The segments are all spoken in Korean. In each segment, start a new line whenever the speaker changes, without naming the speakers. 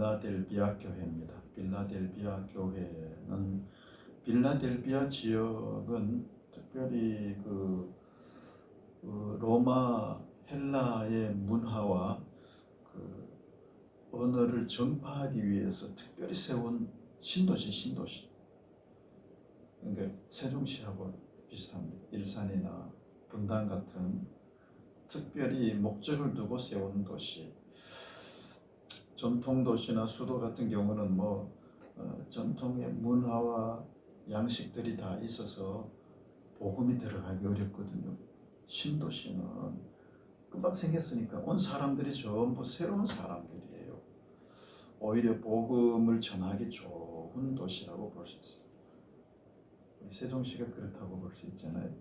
빌라델비아 교회입니다. 빌라델비아 교회는 빌라델비아 지역은 특별히 그, 그 로마 헬라의 문화와 그 언어를 전파하기 위해서 특별히 세운 신도시 신도시. 그러니까 세종시하고 비슷합니다. 일산이나 분당 같은 특별히 목적을 두고 세운 도시. 전통 도시나 수도 같은 경우는 뭐 어, 전통의 문화와 양식들이 다 있어서 복음이 들어가기 어렵거든요. 신도시는 금방 생겼으니까 온 사람들이 전부 새로운 사람들이에요. 오히려 복음을 전하기 좋은 도시라고 볼 수 있어요. 세종시가 그렇다고 볼 수 있잖아요.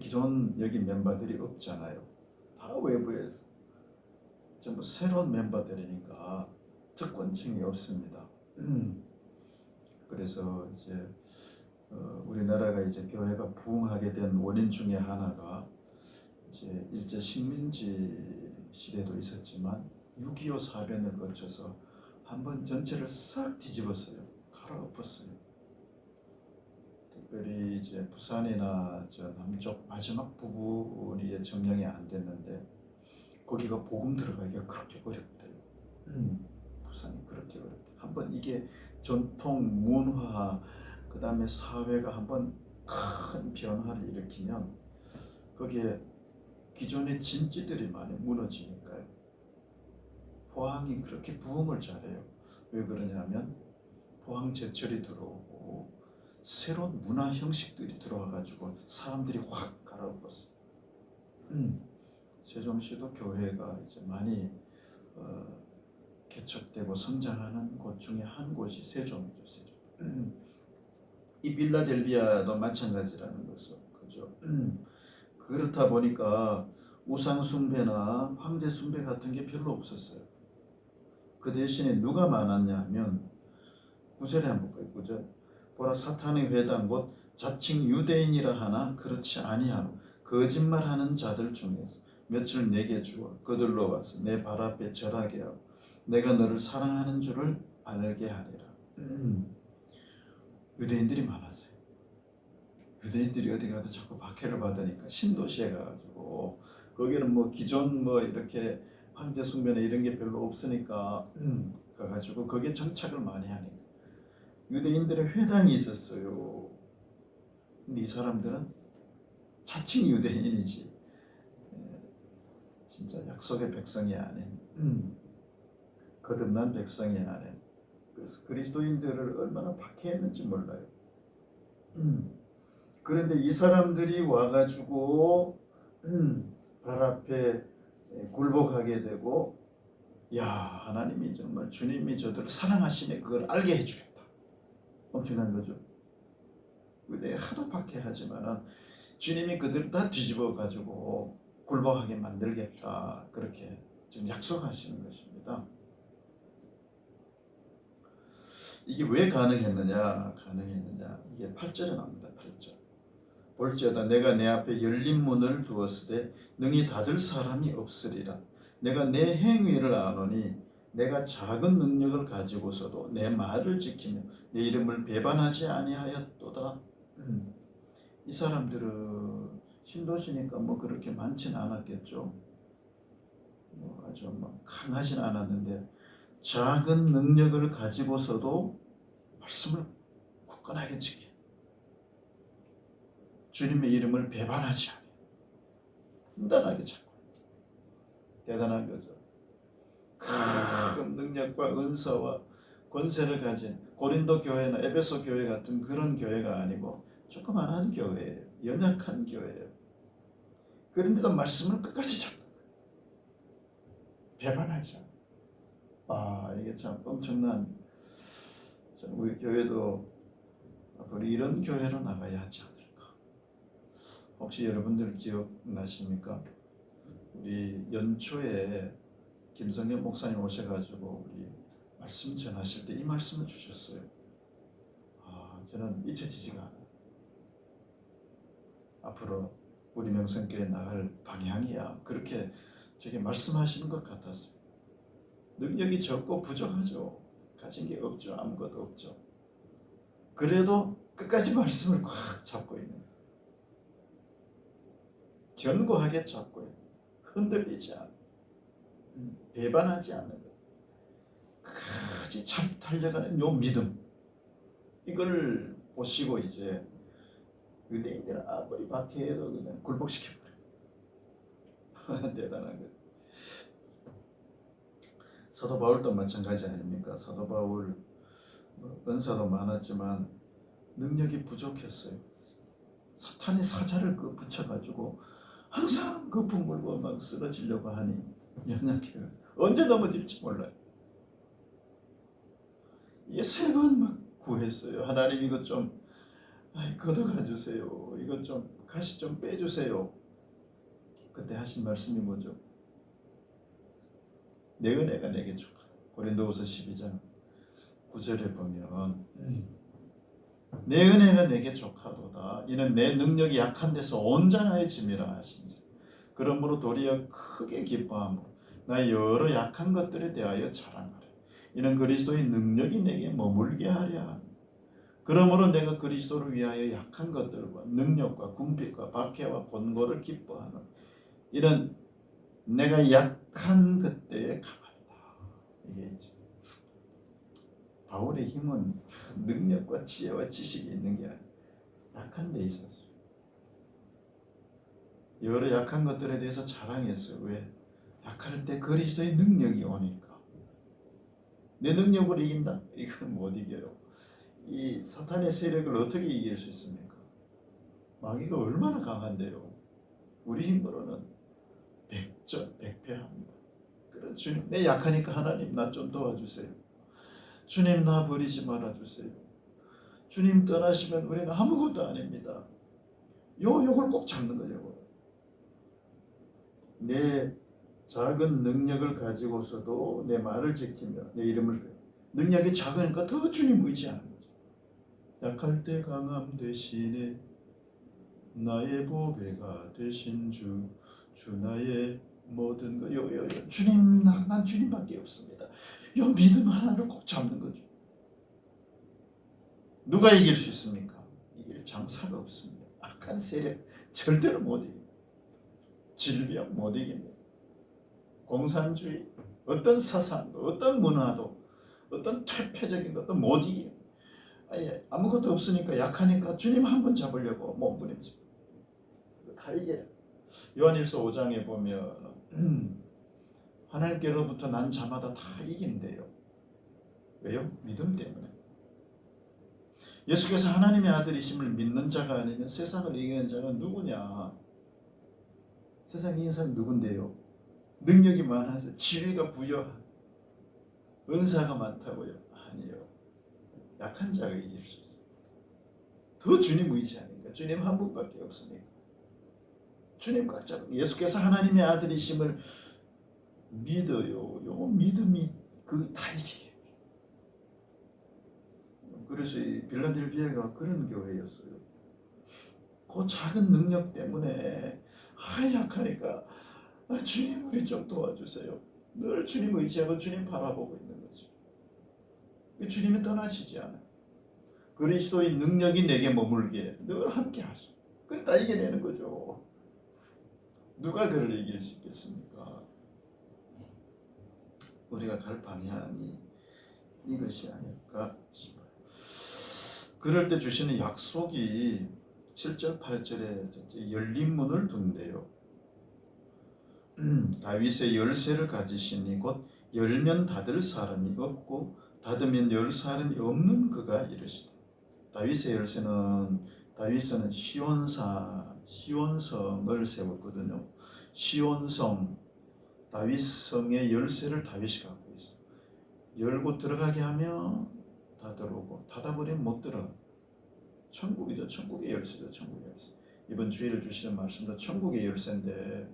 기존 여기 멤버들이 없잖아요. 다 외부에서 전부 새로운 멤버들이니까 특권층이 없습니다. 음. 그래서 이제 어, 우리나라가 이제 교회가 부흥하게 된 원인 중에 하나가 이제 일제 식민지 시대도 있었지만 6.25 사변을 거쳐서 한번 전체를 싹 뒤집었어요. 갈아엎었어요. 특별히 이제 부산이나 저 남쪽 마지막 부분이 점령이 안 됐는데 거기가 복음 들어가기가 그렇게 어렵대요. 음, 부산이 그렇게 어렵대. 한번 이게 전통 문화 그 다음에 사회가 한번 큰 변화를 일으키면 거기에 기존의 진지들이 많이 무너지니까요. 포항이 그렇게 부흥을 잘해요. 왜 그러냐면 포항 제철이 들어오고 새로운 문화 형식들이 들어와가지고 사람들이 확 갈아엎었어. 음. 세종시도 교회가 이제 많이 어, 개척되고 성장하는 곳 중에 한 곳이 세종이죠. 세종. 음. 이 빌라델비아도 마찬가지라는 거죠. 그죠? 음. 그렇다 보니까 우상 숭배나 황제 숭배 같은 게 별로 없었어요. 그 대신에 누가 많았냐 하면 구절에 한번 볼까요? 구절. 보라 사탄의 회당 곧 자칭 유대인이라 하나 그렇지 아니하고 거짓말하는 자들 중에서 며칠 내게 주어 그들로 와서 내 발 앞에 절하게 하고 내가 너를 사랑하는 줄을 알게 하리라. 음. 유대인들이 많았어요. 유대인들이 어디 가도 자꾸 박해를 받으니까 신도시에 가가지고 거기는 뭐 기존 뭐 이렇게 황제 숭배나 이런 게 별로 없으니까 음, 가가지고 거기에 정착을 많이 하니까 유대인들의 회당이 있었어요. 근데 이 사람들은 자칭 유대인이지 예, 진짜 약속의 백성이 아닌 음, 거듭난 백성이 아닌 그래서 그리스도인들을 얼마나 박해했는지 몰라요. 음, 그런데 이 사람들이 와가지고 음, 발 앞에 굴복하게 되고 야 하나님이 정말 주님이 저들을 사랑하시네 그걸 알게 해주겠다. 엄청난 거죠. 내 하도 박해하지만은 주님이 그들 다 뒤집어 가지고 굴복하게 만들겠다 그렇게 지금 약속하시는 것입니다. 이게 왜 가능했느냐? 가능했느냐? 이게 8절에 나옵니다. 8절. 볼지어다 내가 내 앞에 열린 문을 두었으되 능히 닫을 사람이 없으리라. 내가 내 행위를 아노니 내가 작은 능력을 가지고서도 내 말을 지키며 내 이름을 배반하지 아니하였도다. 음. 이 사람들은 신도시니까 뭐 그렇게 많지는 않았겠죠. 뭐 아주 막 강하진 않았는데 작은 능력을 가지고서도 말씀을 굳건하게 지켜. 주님의 이름을 배반하지 않아요. 단단하게 찾고. 대단한 거죠. 큰 능력과 은사와 권세를 가진 고린도 교회나 에베소 교회 같은 그런 교회가 아니고 조그만한 교회예요. 연약한 교회예요. 그런데도 말씀을 끝까지 잡는 않아요. 아 이게 참 엄청난 참 우리 교회도 앞으로 이런 교회로 나가야 하지 않을까. 혹시 여러분들 기억나십니까? 우리 연초에 김성현 목사님 오셔가지고 우리 말씀 전하실 때 이 말씀을 주셨어요. 아 저는 잊혀지지가 않아요. 앞으로 우리 명성교회 나갈 방향이야. 그렇게 저게 말씀하시는 것 같았어요. 능력이 적고 부족하죠. 가진 게 없죠. 아무것도 없죠. 그래도 끝까지 말씀을 꽉 잡고 있는 거예요. 견고하게 잡고 있는. 흔들리지 않고 음, 배반하지 않는 거예요. 끝까지 잘 달려가는 요 믿음 이걸 보시고 이제 유대인들은 아무리 박해해도 그냥 굴복시켜버려요. 대단한 거예요. 사도 바울도 마찬가지 아닙니까? 사도 바울 뭐 은사도 많았지만 능력이 부족했어요. 사탄이 사자를 그 붙여가지고 항상 그 분물고 막 쓰러지려고 하니 연약해요. 언제 넘어질지 몰라요. 이게 세 번 막 구했어요. 하나님 이것 좀 아이, 걷어가 주세요. 이것 좀 가시 좀 빼주세요. 그때 하신 말씀이 뭐죠? 내 은혜가 내게 족하. 고린도후서 12장 9절에 보면 내 은혜가 내게 족하도다. 이는 내 능력이 약한 데서 온전해짐이라 하신지. 그러므로 도리어 크게 기뻐함으로 나 여러 약한 것들에 대하여 자랑하라. 이는 그리스도의 능력이 내게 머물게 하려 함. 그러므로 내가 그리스도를 위하여 약한 것들과 능력과 궁핍과 박해와 본고를 기뻐하는 이런 내가 약한 그때의 강함이다. 이게 바울의 힘은 능력과 지혜와 지식이 있는 게 아니라 약한 데 있었어요. 여러 약한 것들에 대해서 자랑했어요. 왜? 약할 때 그리스도의 능력이 오니까. 내 능력으로 이긴다? 이건 못 이겨요. 이 사탄의 세력을 어떻게 이길 수 있습니까? 마귀가 얼마나 강한데요. 우리 힘으로는 백전 백패합니다. 그런 주님 내 약하니까 하나님 나 좀 도와주세요. 주님 나 버리지 말아 주세요. 주님 떠나시면 우리는 아무것도 아닙니다. 요 요걸 꼭 잡는 거죠. 내 작은 능력을 가지고서도 내 말을 지키며 내 이름을 들 능력이 작으니까 더 주님 거죠. 약할 때 강함 대신에 나의 보배가 되신 주, 주 나의 모든 것, 요, 요, 요. 주님, 난, 난 주님밖에 없습니다. 요 믿음 하나를 꼭 잡는 거죠. 누가 이길 수 있습니까? 이길 장사가 없습니다. 악한 세력 절대로 못 이깁니다. 질병 못 이깁니다. 공산주의, 어떤 사상도, 어떤 문화도, 어떤 퇴폐적인 것도 못 이깁니다. 아무것도 없으니까 약하니까 주님 한 번 잡으려고. 다 이겨요. 요한일서 5장에 보면 하나님께로부터 난 자마다 다 이긴대요. 왜요? 믿음 때문에. 예수께서 하나님의 아들이심을 믿는 자가 아니면 세상을 이기는 자가 누구냐? 세상에 이긴 사람이 누군데요? 능력이 많아서 지위가 부여한 은사가 많다고요? 아니요. 약한 자가 이길 수 있어요. 더 주님 의지하니까 주님 한 분밖에 없으니까. 주님 꽉 잡고 예수께서 하나님의 아들이심을 믿어요. 요 믿음이 그다 이겨요. 그래서 이 빌라델비아가 그런 교회였어요. 그 작은 능력 때문에 아 약하니까 아, 주님 우리 좀 도와주세요. 늘 주님 의지하고 주님 바라보고 있는. 주님이 떠나시지 않아요. 그리스도의 능력이 내게 머물게 늘 함께 하셔. 그래 다 이겨내는 거죠. 누가 그를 이길 수 있겠습니까? 우리가 갈 방향이 이것이 아닐까 싶어요. 그럴 때 주시는 약속이 7절 8절에 열린 문을 둔대요. 음, 다윗의 열쇠를 가지시니 곧 열면 닫을 사람이 없고 닫으면 열 사람이 없는 그가 이르시다. 다윗의 열쇠는 다윗은 시온사 시온성을 세웠거든요. 시온성 다윗성의 열쇠를 다윗이 갖고 있어. 열고 들어가게 하면 다 들어오고 닫아버리면 못 들어가. 천국이죠. 천국의 열쇠죠. 천국의 열쇠. 이번 주일을 주시는 말씀도 천국의 열쇠인데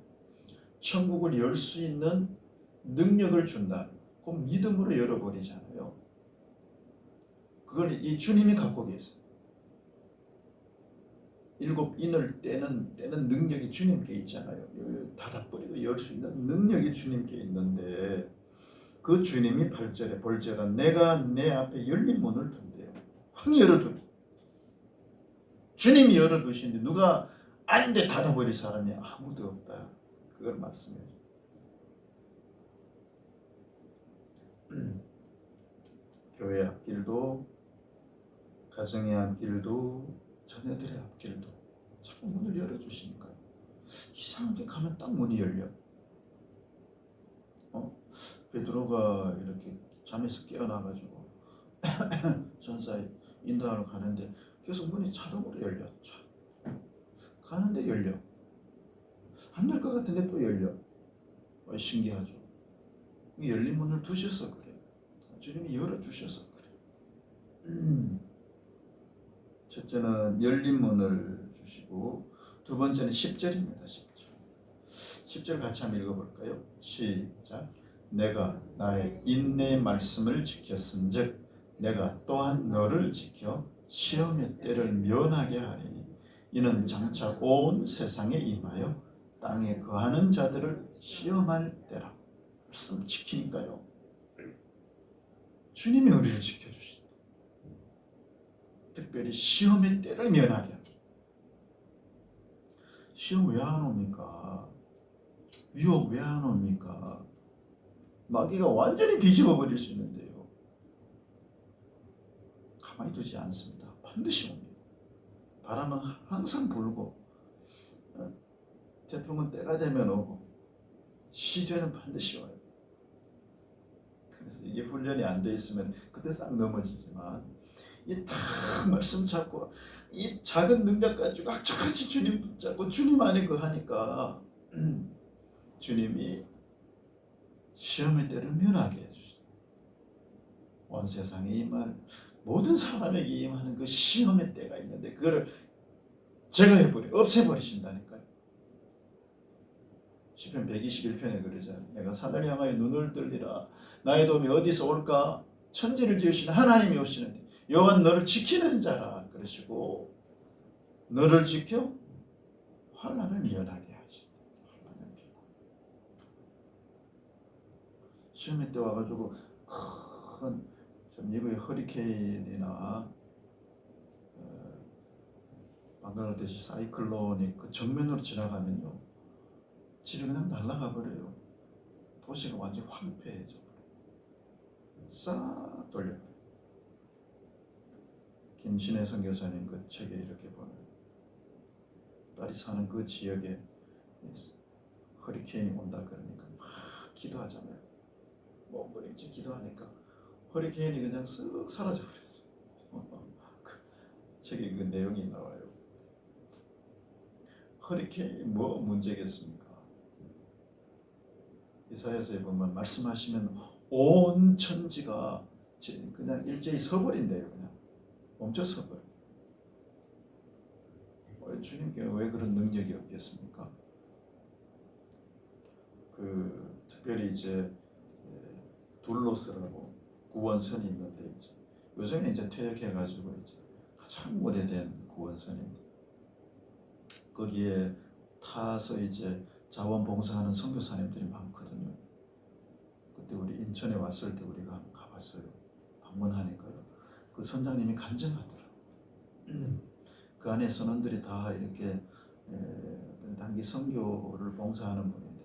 천국을 열 수 있는 능력을 준다. 그럼 믿음으로 열어버리잖아요. 그걸 이 주님이 갖고 계세요. 일곱 인을 떼는 떼는 능력이 주님께 있잖아요. 닫아버리고 열 수 있는 능력이 주님께 있는데 그 주님이 8절에 볼지어다 내가 내 앞에 열린 문을 둔대요. 확 열어두리. 주님이 열어두신데 누가 안돼 닫아버릴 사람이 아무도 없다. 그걸 말씀해요. 교회 앞길도 가정의 앞길도 자녀들의 앞길도 자꾸 문을 열어주시니까요. 이상하게 가면 딱 문이 열려. 어? 베드로가 이렇게 잠에서 깨어나가지고 전사에 인도하러 가는데 계속 문이 자동으로 열려. 차. 가는데 열려. 안 열 것 같은데 또 열려. 어, 신기하죠. 열린 문을 두셔서 그래요. 주님이 열어주셔서 그래요. 음. 첫째는 열린 문을 주시고 두 번째는 10절입니다. 10절. 10절 같이 한번 읽어볼까요? 시작. 내가 나의 인내의 말씀을 지켰은즉 내가 또한 너를 지켜 시험의 때를 면하게 하리니 이는 장차 온 세상에 임하여 땅에 거하는 자들을 시험할 때라. 말씀을 지키니까요. 주님이 우리를 지켜주신다. 특별히 시험의 때를 합니다. 시험 왜 안 옵니까? 유혹 왜 안 옵니까? 마귀가 완전히 뒤집어 버릴 수 있는데요. 가만히 두지 않습니다. 반드시 옵니다. 바람은 항상 불고 어? 태풍은 때가 되면 오고 시련은 반드시 와요. 그래서 이게 훈련이 안 돼 있으면 그때 싹 넘어지지만 이다 말씀 잡고 이 작은 능력 가지고 악착같이 주님 붙잡고 주님 안에 그 하니까 주님이 시험의 때를 면하게 해주시다. 온 세상에 임할 모든 사람에게 임하는 그 시험의 때가 있는데 그거를 제거해버리 없애버리신다니까요. 시편 121편에 그러잖아요. 내가 산을 향하여 눈을 들리라. 나의 도움이 어디서 올까? 천지를 지으신 하나님이 오시는데 여호와 너를 지키는 자라 그러시고 너를 지켜 환란을 면하게 면하게. 시험의 때 와가지고 큰좀 미국의 허리케인이나 어, 그랬듯이 사이클론이 그 정면으로 지나가면요 집이 그냥 날아가 버려요. 도시가 완전히 황폐해져 싹 돌려버려요 김신혜 선교사님 그 책에 이렇게 보면 딸이 사는 그 지역에 허리케인이 온다 그러니까 막 기도하잖아요 몸부림치 기도하니까 허리케인이 그냥 쓱 사라져 버렸어. 그 책에 그 내용이 나와요. 허리케인이 뭐 문제겠습니까? 이사야서에 보면 말씀하시면 온 천지가 그냥 일제히 서버린대요. 멈춰 서버려. 주님께 왜 그런 능력이 없겠습니까? 그 특별히 이제 둘로스라고 구원선이 있는데 이제 요즘에 이제 퇴역해가지고 이제 가장 오래된 구원선입니다. 거기에 타서 이제 자원봉사하는 선교사님들이 많거든요. 그때 우리 인천에 왔을 때 우리가 가봤어요. 방문하니까요. 그 선장님이 간증하더라. 그 안에 선원들이 다 이렇게 단기 선교를 봉사하는 분인데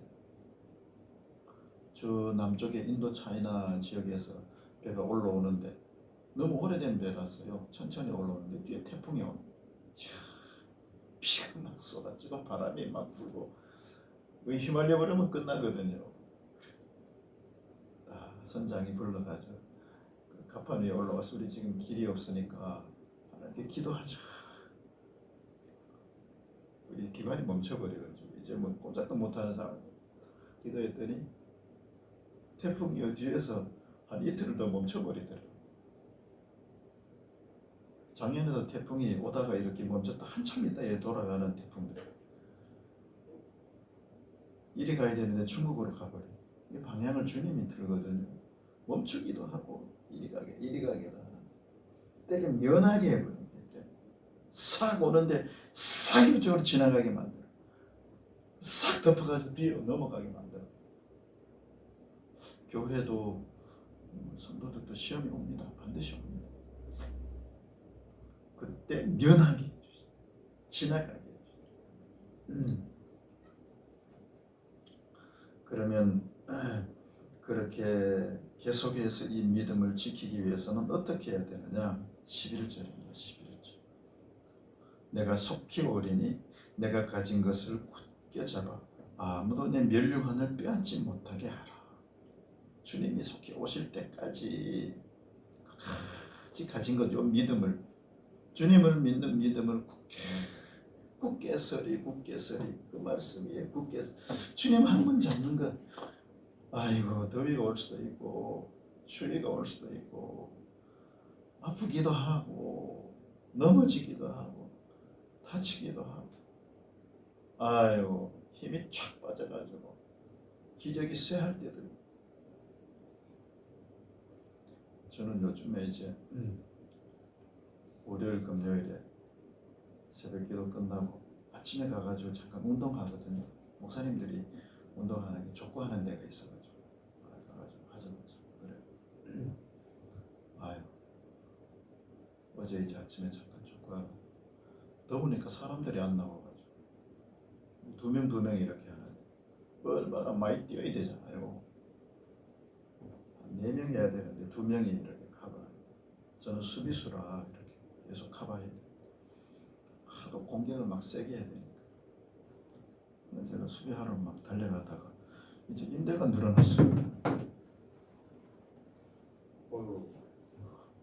저 남쪽에 인도 차이나 지역에서 배가 올라오는데 너무 오래된 배라서요. 천천히 올라오는데 뒤에 태풍이 오는 비가 막 쏟아지고 바람이 막 불고 그 휘말려 버리면 끝나거든요. 아, 선장이 불러가지고 그 가판 위에 올라와서 우리 지금 길이 없으니까 하나님께 기도하자 이 기관이 멈춰버려가지고 이제 뭐 꼼짝도 못하는 상황 기도했더니 태풍이 뒤에서 한 이틀을 더 멈춰버리더라고요. 작년에도 태풍이 오다가 이렇게 멈췄다 한참 있다 얘 돌아가는 태풍들. 이리 가야 되는데 중국으로 가버려. 이 방향을 주님이 틀거든요. 멈추기도 하고 이리 가게 이리 하는. 때려 면하게 거죠. 싹 오는데 싹 이쪽으로 지나가게 만들어. 싹 덮어가지고 뒤로 넘어가게 만들어. 교회도 음, 성도들도 시험이 옵니다. 반드시 옵니다. 그때 면하게 해주시죠. 지나가게 해주시죠. 음. 그러면 그렇게 계속해서 이 믿음을 지키기 위해서는 어떻게 해야 되느냐? 11절입니다. 11절. 내가 속히 오리니 내가 가진 것을 굳게 잡아 아무도 내 멸류관을 빼앗지 못하게 하라. 주님이 속히 오실 때까지 끝까지 가진 것, 요 믿음을 주님을 믿는 믿음을 굳게 굳게 서리 굳게 서리 그 말씀이 굳게 주님 한 번 잡는 것 아이고 더위가 올 수도 있고 추위가 올 수도 있고 아프기도 하고 넘어지기도 하고 다치기도 하고. 아유 힘이 쫙 빠져가지고 기저귀 쇠할 때도 저는 요즘에 이제 월요일 금요일에 새벽기도 끝나고 아침에 가가지고 잠깐 운동하거든요. 목사님들이 운동하는 게 족구하는 데가 있어가지고 아, 가가지고 하자마자 그래 아유 어제 이제 아침에 잠깐 족구하고 더우니까 사람들이 안 나와가지고 두 명 두 명 이렇게 하는데 얼마나 많이 뛰어야 되잖아요. 한네 명이 해야 되는데 두 명이 이렇게 커버 저는 수비수라 이렇게 계속 커버해야 돼 하도 공격을 막 세게 해야 되니까. 제가 수비하러 막 달려가다가 이제 인대가 늘어났어요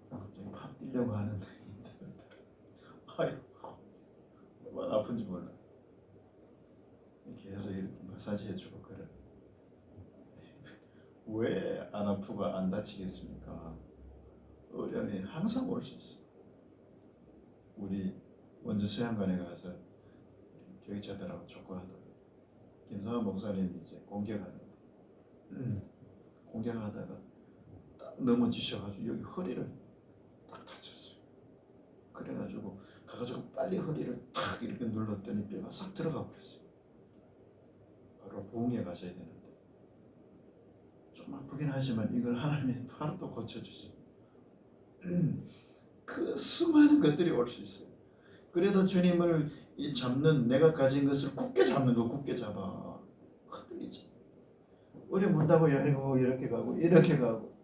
갑자기 팍 뛰려고 하는데 아유 얼마나 아픈지 몰라. 계속 이렇게 마사지 해주고 그래. 왜 안 아프고 안 다치겠습니까? 어려움이 항상 올 수 있어. 우리 원주 수양관에 가서 교육자들하고 족구하다가 김성환 목사님이 이제 공격하는데 음, 공격하다가 딱 넘어지셔가지고 여기 허리를 딱 다쳤어요. 그래가지고 가가지고 빨리 허리를 탁 이렇게 눌렀더니 뼈가 싹 들어가 버렸어요. 바로 부흥에 가셔야 되는데 좀 아프긴 하지만 이걸 하나님이 바로 또 고쳐주셔. 음, 그 수많은 것들이 올 수 있어요. 그래도 주님을 이 잡는 내가 가진 것을 굳게 잡는 거 굳게 잡아 흔들리지 우리 문다고 아이고 이렇게 가고 이렇게 가고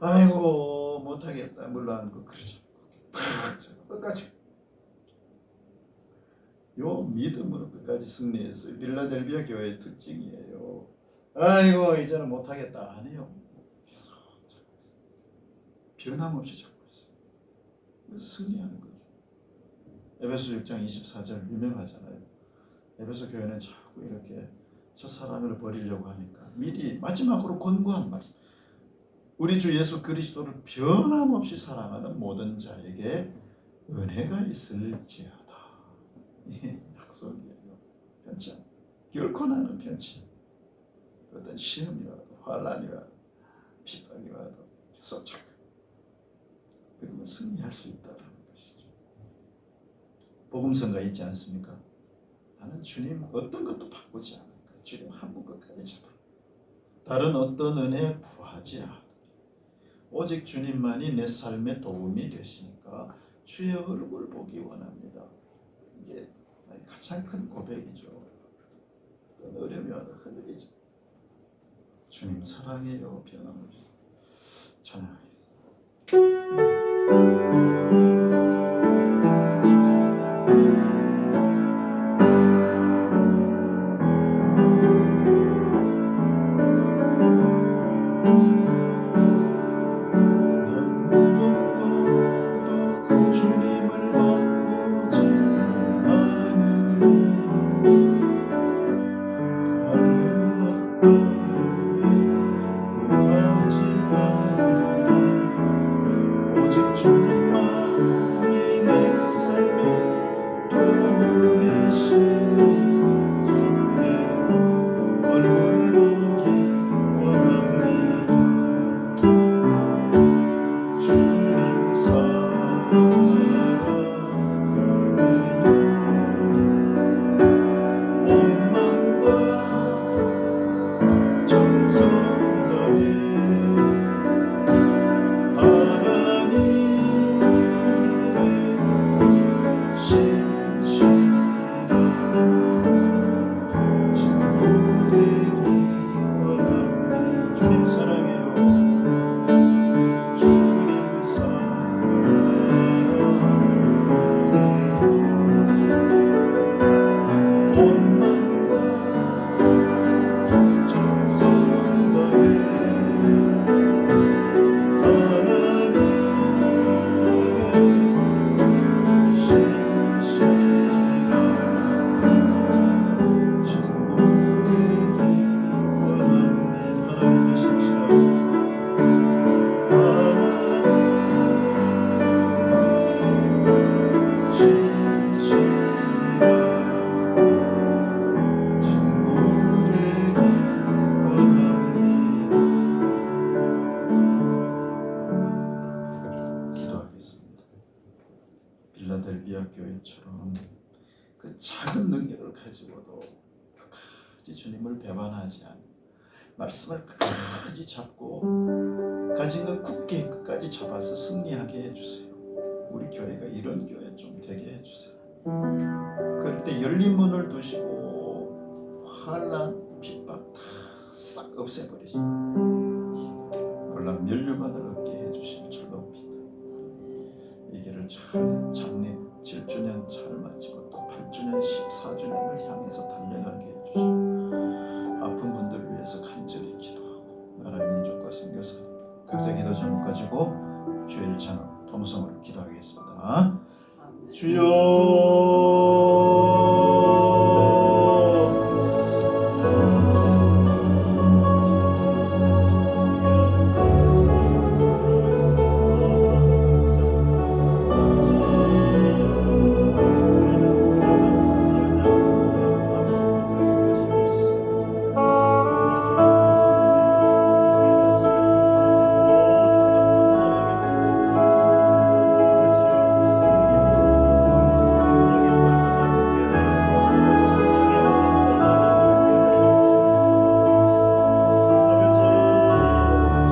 아이고 못하겠다 물러하는 거 그러지 끝까지 요 믿음으로 끝까지 승리했어요 빌라델비아 교회의 특징이에요. 아이고 이제는 못하겠다. 안 해요. 계속 잡고 있어요. 변함없이 잡고 있어요. 그래서 승리하는 거예요 에베소 6장 24절 유명하잖아요. 에베소 교회는 자꾸 이렇게 저 사람을 버리려고 하니까 미리 마지막으로 권고한 말씀. 우리 주 예수 그리스도를 변함없이 사랑하는 모든 자에게 은혜가 있을지어 다. 이 약속이에요. 않. 결코 나는 편치. 어떤 시험이 와도 환란이 와도 핍박이 와도 계속 잘. 그러면 승리할 수 있다라. 복음성가 있지 않습니까? 나는 주님 어떤 것도 바꾸지 않을 거야. 주님 한 분 끝까지 잡아. 다른 어떤 은혜에 구하지 않아. 오직 주님만이 내 삶에 도움이 되시니까 주의 얼굴 보기 원합니다. 이게 가장 큰 고백이죠. 와도 흔들리지. 주님 사랑해요. 변함없이. 찬양하겠습니다. Oh. 것처럼 그 작은 능력을 가지고도 끝까지 주님을 배반하지 않는 말씀을 끝까지 잡고 가진 것 굳게 끝까지 잡아서 승리하게 해주세요. 우리 교회가 이런 교회 좀 되게 해주세요. 그럴 때 열린 문을 두시고 환란, 핍박 다 싹 없애버리시고 놀라운 면류관을 통성으로 기도하겠습니다. 주여